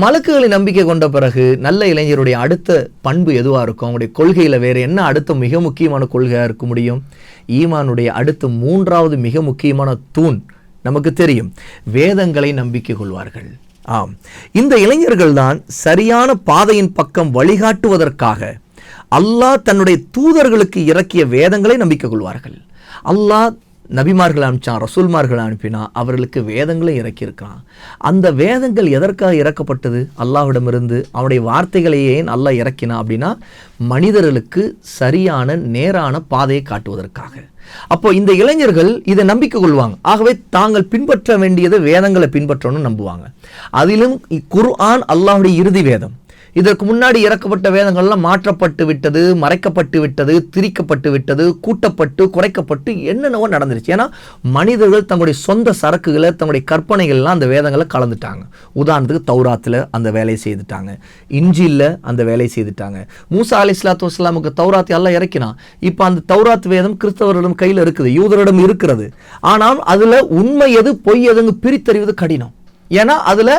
மலக்குகளை நம்பிக்கை கொண்ட பிறகு நல்ல இளைஞருடைய அடுத்த பண்பு எதுவாக இருக்கும்? அவங்களுடைய கொள்கையில் வேறு என்ன அடுத்த மிக முக்கியமான கொள்கையாக இருக்க முடியும்? ஈமானுடைய அடுத்த மூன்றாவது மிக முக்கியமான தூண் நமக்கு தெரியும். வேதங்களை நம்பிக்கை கொள்வார்கள். ஆம். இந்த இளைஞர்கள் தான் சரியான பாதையின் பக்கம் வழிகாட்டுவதற்காக அல்லாஹ் தன்னுடைய தூதர்களுக்கு இறக்கிய வேதங்களை நம்பிக்கை கொள்வார்கள். அல்லாஹ் நபிமார்கள் அனுப்பிச்சான் ரசூல்மார்கள் அனுப்பினா அவர்களுக்கு வேதங்களை இறக்கியிருக்கிறான். அந்த வேதங்கள் எதற்காக இறக்கப்பட்டது? அல்லாஹ்விடமிருந்து அவனுடைய வார்த்தைகளை ஏன் அல்லாஹ் அப்படின்னா மனிதர்களுக்கு சரியான நேரான பாதையை காட்டுவதற்காக. அப்போ இந்த இளைஞர்கள் இதை நம்பிக்கை கொள்வாங்க. ஆகவே தாங்கள் பின்பற்ற வேண்டியது வேதங்களை பின்பற்றணும்னு நம்புவாங்க. அதிலும் குர்ஆன் அல்லாஹுடைய இறுதி வேதம். இதற்கு முன்னாடி இறக்கப்பட்ட வேதங்கள்லாம் மாற்றப்பட்டு விட்டது மறைக்கப்பட்டு விட்டது திரிக்கப்பட்டு விட்டது கூட்டப்பட்டு குறைக்கப்பட்டு என்னென்னவோ நடந்துருச்சு. ஏன்னா மனிதர்கள் தங்களுடைய சொந்த சரக்குகளை தங்களுடைய கற்பனைகள்லாம் அந்த வேதங்களை கலந்துட்டாங்க. உதாரணத்துக்கு தௌராத்தில் அந்த வேலையை செய்துட்டாங்க. இஞ்சியில் அந்த வேலையை செய்துட்டாங்க. மூசா அலி இஸ்லாத்து வஸ்லாமுக்கு தௌராத்தை எல்லாம் இறக்கினான். இப்போ அந்த தௌராத் வேதம் கிறிஸ்தவர்களிடம் கையில் இருக்குது யூதரிடம் இருக்கிறது. ஆனால் அதில் உண்மை எது பொய் எதுங்க பிரித்தறிவது கடினம். ஏன்னா அதில்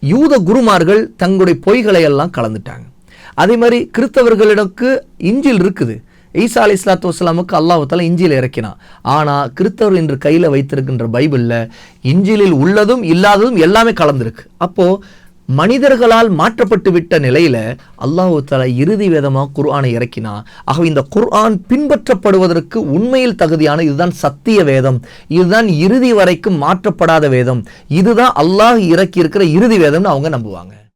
யூத குருமார்கள் தங்களுடைய பொய்களை எல்லாம் கலந்துட்டாங்க. அதே மாதிரி கிறிஸ்தவர்களிடக்கு இஞ்சில் இருக்குது. ஈசா அலி இஸ்லாத்து வஸ்லாமுக்கு அல்லாஹால இஞ்சியில் இறக்கினான். ஆனால் கிறிஸ்தவர் இன்று கையில் வைத்திருக்கின்ற பைபிளில் இஞ்சிலில் உள்ளதும் இல்லாததும் எல்லாமே கலந்துருக்கு. அப்போது மனிதர்களால் மாற்றப்பட்டு விட்ட நிலையில் அல்லாஹு தலா இறுதி வேதமாக குர்ஆனை இறக்கினா. ஆகவே இந்த குர்ஆன் பின்பற்றப்படுவதற்கு உண்மையில் தகுதியான இதுதான் சத்திய வேதம். இதுதான் இறுதி வரைக்கும் மாற்றப்படாத வேதம். இதுதான் அல்லாஹ் இறக்கி இருக்கிற இறுதி வேதம்னு அவங்க நம்புவாங்க.